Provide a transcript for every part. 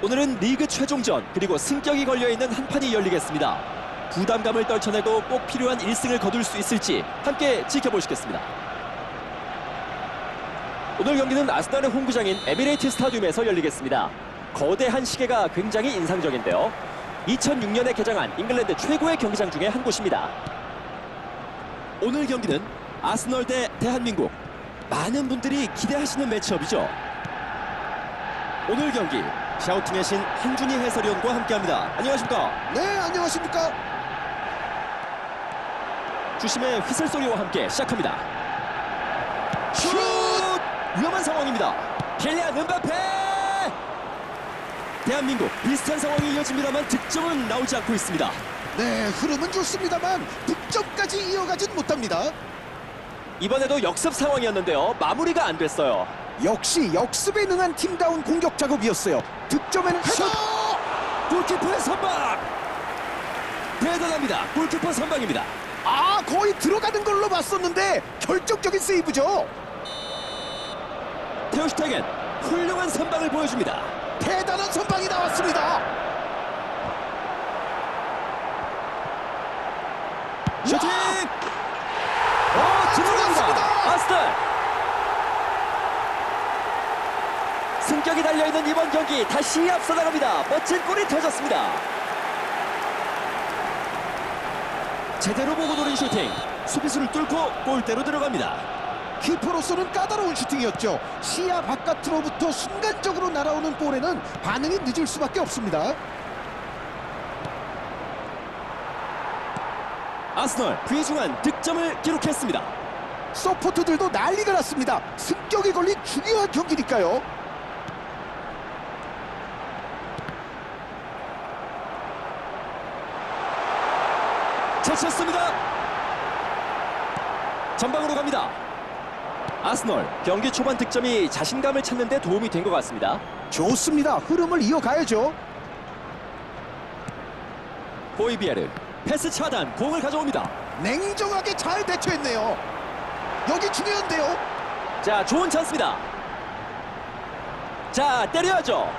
오늘은 리그 최종전 그리고 승격이 걸려있는 한 판이 열리겠습니다. 부담감을 떨쳐내고 꼭 필요한 1승을 거둘 수 있을지 함께 지켜보시겠습니다. 오늘 경기는 아스날의 홈구장인 에미레이트 스타디움에서 열리겠습니다. 거대한 시계가 굉장히 인상적인데요. 2006년에 개장한 잉글랜드 최고의 경기장 중에 한 곳입니다. 오늘 경기는 아스널 대 대한민국. 많은 분들이 기대하시는 매치업이죠. 오늘 경기 샤우팅의 신 한준희 해설위원과 함께합니다. 안녕하십니까? 네, 안녕하십니까? 주심의 휘슬 소리와 함께 시작합니다. 슛! 위험한 상황입니다. 켈리안 은바페! 대한민국 비슷한 상황이 이어집니다만 득점은 나오지 않고 있습니다. 네, 흐름은 좋습니다만 득점까지 이어가진 못합니다. 이번에도 역습 상황이었는데요. 마무리가 안 됐어요. 역시 역습에 능한 팀다운 공격 작업이었어요. 득점에는 슛! 골키퍼의 선방! 대단합니다. 골키퍼 선방입니다. 아, 거의 들어가는 걸로 봤었는데 결정적인 세이브죠. 테오슈타겐 훌륭한 선방을 보여줍니다. 대단한 선방이 나왔습니다. 슈팅! 어. 들어갔습니다. 아스널! 승격이 달려있는 이번 경기 다시 앞서 나갑니다. 멋진 골이 터졌습니다. 제대로 보고 노린 슈팅. 수비수를 뚫고 골대로 들어갑니다. 키퍼로서는 까다로운 슈팅이었죠. 시야 바깥으로부터 순간적으로 날아오는 볼에는 반응이 늦을 수밖에 없습니다. 아스널 귀중한 득점을 기록했습니다. 서포트들도 난리가 났습니다. 승격이 걸린 중요한 경기니까요. 제쳤습니다. 전방으로 갑니다. 아스널 경기 초반 득점이 자신감을 찾는 데 도움이 된 것 같습니다. 좋습니다. 흐름을 이어가야죠. 보이비에르 패스 차단 공을 가져옵니다. 냉정하게 잘 대처했네요. 여기 중요한데요. 자 좋은 찬스입니다. 자 때려야죠.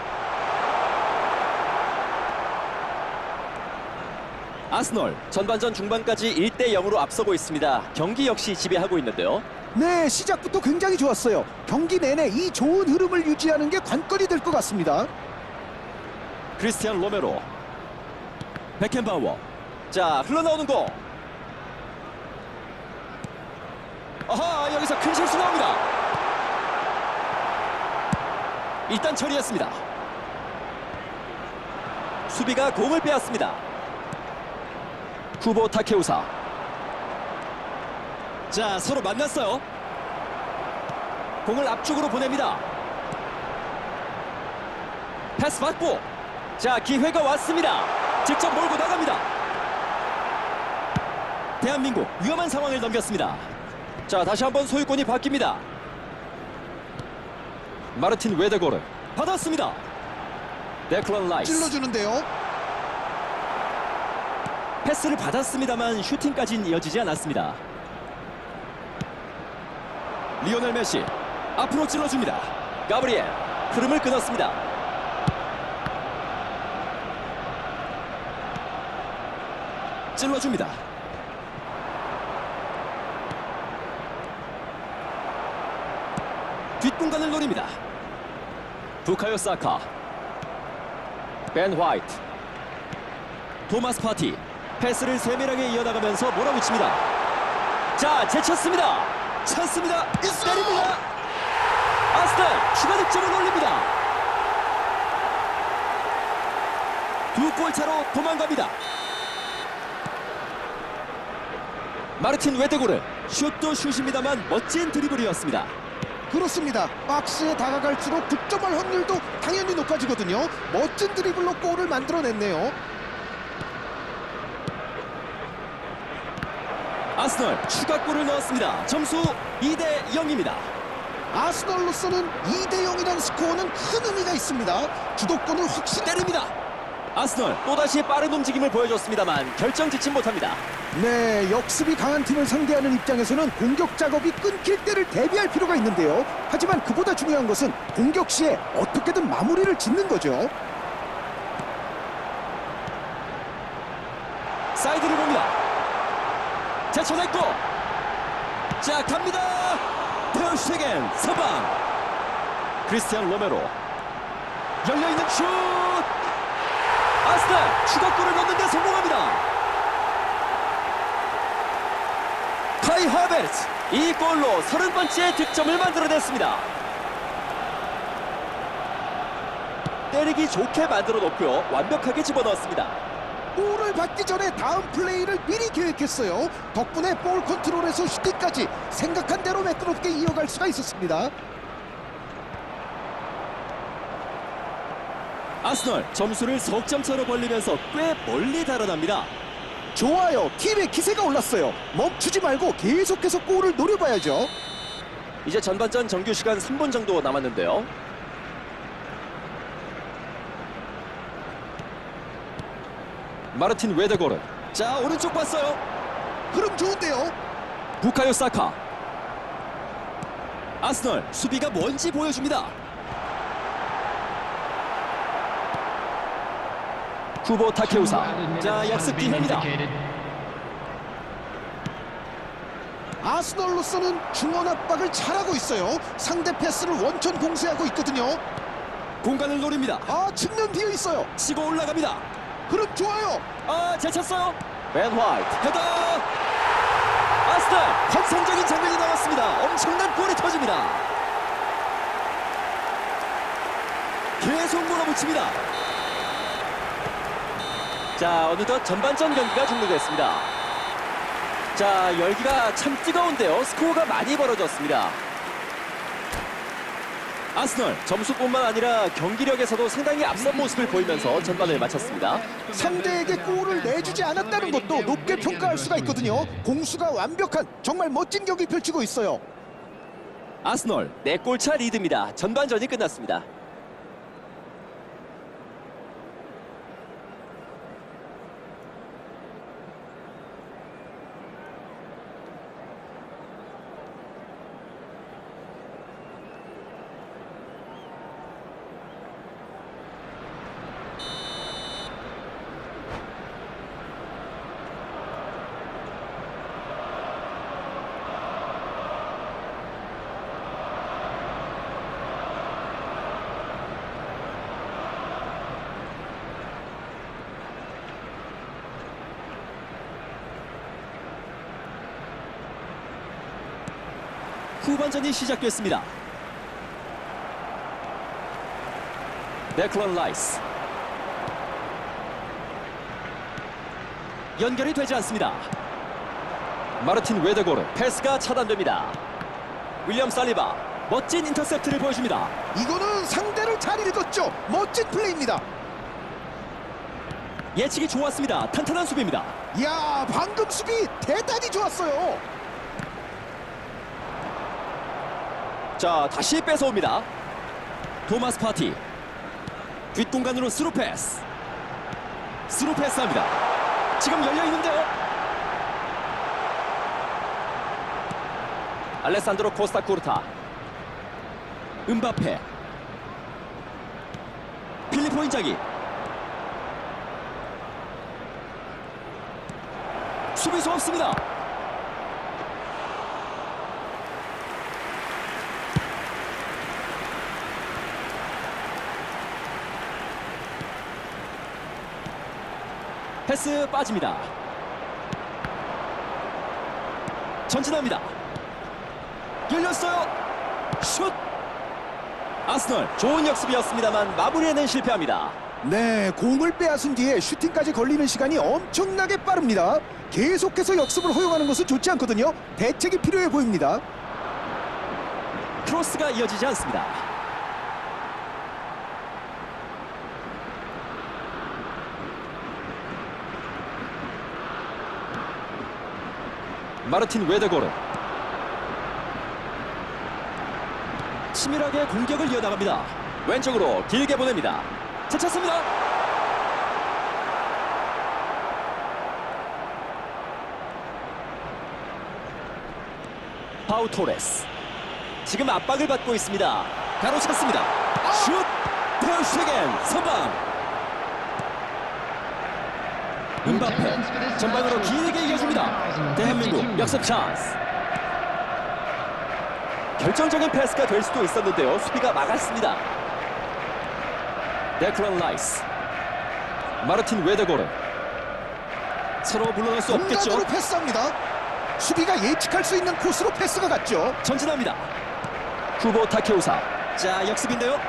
아스널 전반전 중반까지 1대 0으로 앞서고 있습니다. 경기 역시 지배하고 있는데요. 네, 시작부터 굉장히 좋았어요. 경기 내내 이 좋은 흐름을 유지하는 게 관건이 될 것 같습니다. 크리스티안 로메로 베켄바워 자 흘러나오는 거 아하 여기서 큰 실수 나옵니다 일단 처리했습니다 수비가 공을 빼앗습니다 후보 타케우사. 자 서로 만났어요. 공을 앞쪽으로 보냅니다. 패스 받고 자 기회가 왔습니다. 직접 몰고 나갑니다. 대한민국 위험한 상황을 넘겼습니다. 자 다시 한번 소유권이 바뀝니다. 마르틴 웨데고르 받았습니다. 데클런 라이스. 찔러주는데요. 패스를 받았습니다만 슈팅까지는 이어지지 않았습니다. 리오넬 메시 앞으로 찔러줍니다. 가브리엘 흐름을 끊었습니다. 찔러줍니다. 뒷공간을 노립니다. 부카요 사카 벤 화이트 토마스 파티 패스를 세밀하게 이어나가면서 몰아붙입니다. 자 제쳤습니다. 찼습니다. 때립니다. 아스날 추가 득점을 올립니다. 두 골 차로 도망갑니다. 마르틴 웨데고르 슛도 슛입니다만 멋진 드리블이었습니다. 그렇습니다. 박스에 다가갈수록 득점할 확률도 당연히 높아지거든요. 멋진 드리블로 골을 만들어냈네요. 아스널 추가골을 넣었습니다 점수 2대 0입니다 아스널로서는 2대 0이라는 스코어는 큰 의미가 있습니다. 주도권을 확실히 때립니다 아스널 또다시 빠른 움직임을 보여줬습니다만 결정 짓지 못합니다 네, 역습이 강한 팀을 상대하는 입장에서는 공격 작업이 끊길 때를 대비할 필요가 있는데요. 하지만 그보다 중요한 것은 공격 시에 어떻게든 마무리를 짓는 거죠. 사이드를 봅니다. 제쳐냈고 자 갑니다. 테어슈테겐 선방 크리스티안 로메로 열려있는 슛 아스날 추가골을 넣는데 성공합니다. 카이 하베르츠 이 골로 30번째 득점을 만들어냈습니다. 때리기 좋게 만들어 놓고요. 완벽하게 집어넣었습니다. 볼을 받기 전에 다음 플레이를 미리 계획했어요. 덕분에 볼 컨트롤에서 슈팅까지 생각한 대로 매끄럽게 이어갈 수가 있었습니다. 아스널 점수를 석점 차로 벌리면서 꽤 멀리 달아납니다. 좋아요. 팀의 기세가 올랐어요. 멈추지 말고 계속해서 골을 노려봐야죠. 이제 전반전 정규 시간 3분 정도 남았는데요. 마르틴 웨데고르 자 오른쪽 봤어요. 흐름 좋은데요. 부카요 사카 아스널 수비가 뭔지 보여줍니다. 후보 타케우사 자 역습 기회입니다. 아스널로서는 중원 압박을 잘하고 있어요. 상대 패스를 원천 봉쇄하고 있거든요. 공간을 노립니다. 아 측면 비어 있어요. 치고 올라갑니다. 흐름 좋아요. 아, 잘 찼어요. 벤 화이트 헤더. 아스널 환상적인 장면이 나왔습니다. 엄청난 골이 터집니다. 계속 몰아붙입니다. 자, 어느덧 전반전 경기가 종료됐습니다. 자, 열기가 참 뜨거운데요. 스코어가 많이 벌어졌습니다. 아스널 점수뿐만 아니라 경기력에서도 상당히 앞선 모습을 보이면서 전반을 마쳤습니다. 상대에게 골을 내주지 않았다는 것도 높게 평가할 수가 있거든요. 공수가 완벽한 정말 멋진 경기 펼치고 있어요. 아스널 4골차 리드입니다. 전반전이 끝났습니다. 후반전이 시작됐습니다. 데클런 라이스 연결이 되지 않습니다. 마르틴 웨데고르 패스가 차단됩니다. 윌리엄 살리바 멋진 인터셉트를 보여줍니다. 이거는 상대를 잘 읽었죠. 멋진 플레이입니다. 예측이 좋았습니다. 탄탄한 수비입니다. 이야 방금 수비 대단히 좋았어요. 자 다시 뺏어옵니다. 토마스 파티 뒷공간으로 스루 패스 스루 패스합니다. 지금 열려 있는데요. 알레산드로 코스타 쿠르타 음바페 필리포 인자기 수비수 없습니다. 패스 빠집니다. 전진합니다. 열렸어요. 슛. 아스널 좋은 역습이었습니다만 마무리에는 실패합니다. 네, 공을 빼앗은 뒤에 슈팅까지 걸리는 시간이 엄청나게 빠릅니다. 계속해서 역습을 허용하는 것은 좋지 않거든요. 대책이 필요해 보입니다. 크로스가 이어지지 않습니다. 마르틴 웨데고르 치밀하게 공격을 이어나갑니다. 왼쪽으로 길게 보냅니다. 제쳤습니다. 파우 토레스 지금 압박을 받고 있습니다. 가로챘습니다. 슛! 테어 슈겐 선방! 은바페 전방으로 길게 이겨줍니다. 대한민국 역습 찬스. 결정적인 패스가 될 수도 있었는데요. 수비가 막았습니다. 데클런 라이스. 마르틴 웨데고르. 서로 물러날 수 없겠죠. 패스합니다. 수비가 예측할 수 있는 코스로 패스가 갔죠. 전진합니다. 후보 타케우사. 자, 역습인데요.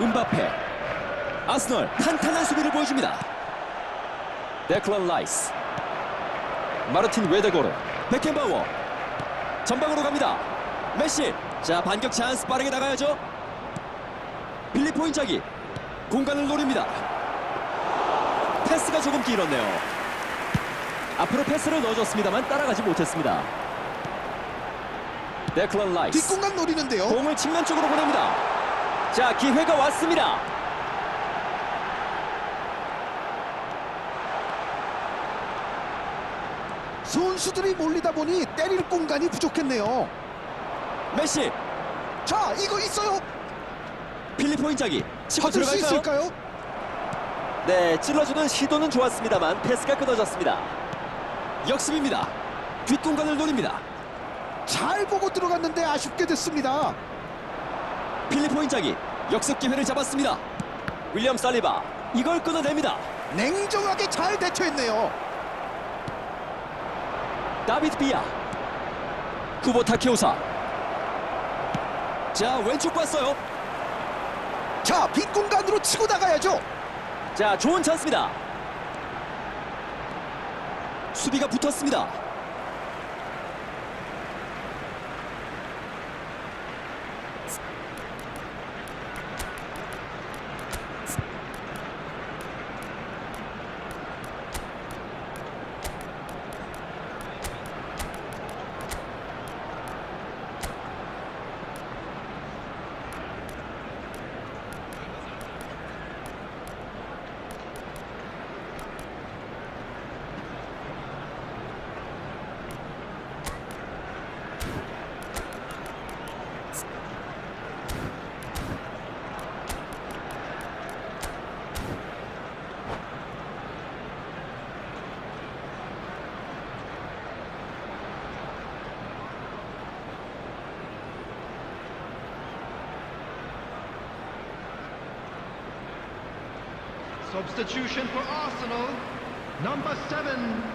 은바페. 아스널 탄탄한 수비를 보여줍니다. 데클런 라이스. 마르틴 웨데고르. 베켄바워. 전방으로 갑니다. 메시. 자, 반격 찬스 빠르게 나가야죠. 필리포 인자기. 공간을 노립니다. 패스가 조금 길었네요. 앞으로 패스를 넣어줬습니다만 따라가지 못했습니다. 데클런 라이스. 뒷공간 노리는데요. 공을 측면 쪽으로 보냅니다. 자, 기회가 왔습니다. 선수들이 몰리다 보니 때릴 공간이 부족했네요. 메시, 자, 이거 있어요. 필리포 인자기 치고 받을 수 들어갈까요? 있을까요? 네, 찔러주는 시도는 좋았습니다만 패스가 끊어졌습니다. 역습입니다. 뒷공간을 노립니다. 잘 보고 들어갔는데 아쉽게 됐습니다. 필리포 인자기 역습 기회를 잡았습니다. 윌리엄 살리바 이걸 끊어냅니다. 냉정하게 잘 대처했네요. 다비드 비아 쿠보 타케오사 자 왼쪽 봤어요. 자, 빈 공간으로 치고 나가야죠. 자 좋은 찬스입니다. 수비가 붙었습니다.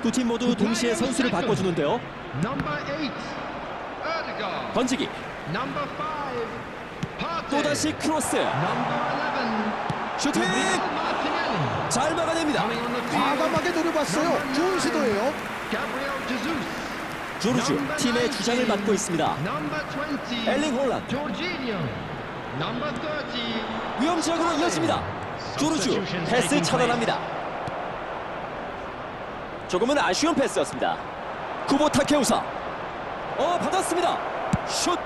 두 팀 모두 동시에 선수를 바꿔주는데요. Number eight. Erdegaard. 던지기 Number five. Partey. 또다시 크로스 Number eleven. 슈팅. 잘 막아냅니다. 과감하게 노려봤어요. 좋은 시도예요. Gabriel Jesus. 조르주 팀의 주장을 맡고 있습니다. Number 20. 엘링 30. 위험 지역으로 이어집니다. 조르주 패스 차단합니다. 조금은 아쉬운 패스였습니다. 쿠보 타케우사. 어 받았습니다. 슛.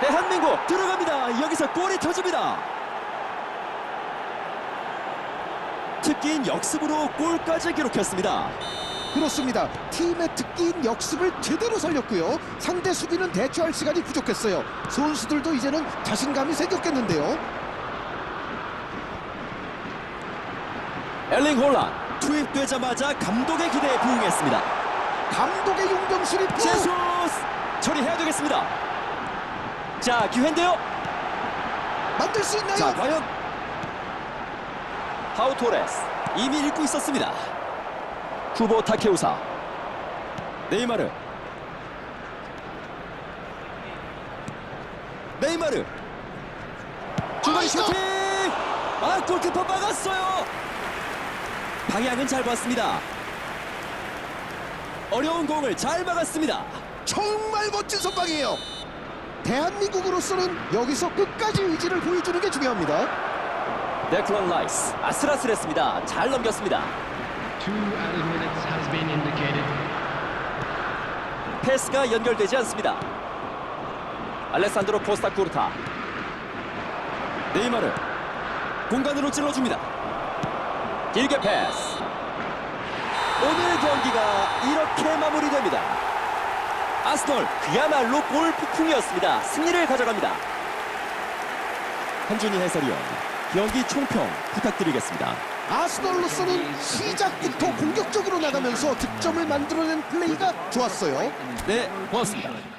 대한민국 들어갑니다. 여기서 골이 터집니다. 특기인 역습으로 골까지 기록했습니다. 그렇습니다. 팀의 특기인 역습을 제대로 살렸고요. 상대 수비는 대처할 시간이 부족했어요. 선수들도 이제는 자신감이 생겼겠는데요. 엘링 홀란 투입되자마자 감독의 기대에 부응했습니다. 감독의 용병술이 제수스 처리해야 되겠습니다. 자 기회인데요. 만들 수 있나요? 자 과연 파우 토레스 이미 읽고 있었습니다. 쿠보 타케우사 네이마르 네이마르 중거리 아이고! 슈팅 아 골키퍼 막았어요 방향은 잘 봤습니다 어려운 공을 잘 막았습니다 정말 멋진 선방이에요. 대한민국으로서는 여기서 끝까지 의지를 보여주는 게 중요합니다. 데클런 라이스 아슬아슬했습니다 잘 넘겼습니다 Two added minutes has been indicated. 패스가 연결되지 않습니다. 알레산드로 코스타 쿠르타 네이마르 공간으로 찔러줍니다. 길게 패스. 오늘 경기가 이렇게 마무리됩니다. 아스널 그야말로 골 폭풍이었습니다. 승리를 가져갑니다. 한준희 해설위원 경기 총평 부탁드리겠습니다. 아스널로서는 시작부터 공격적으로 나가면서 득점을 만들어낸 플레이가 좋았어요. 네, 고맙습니다.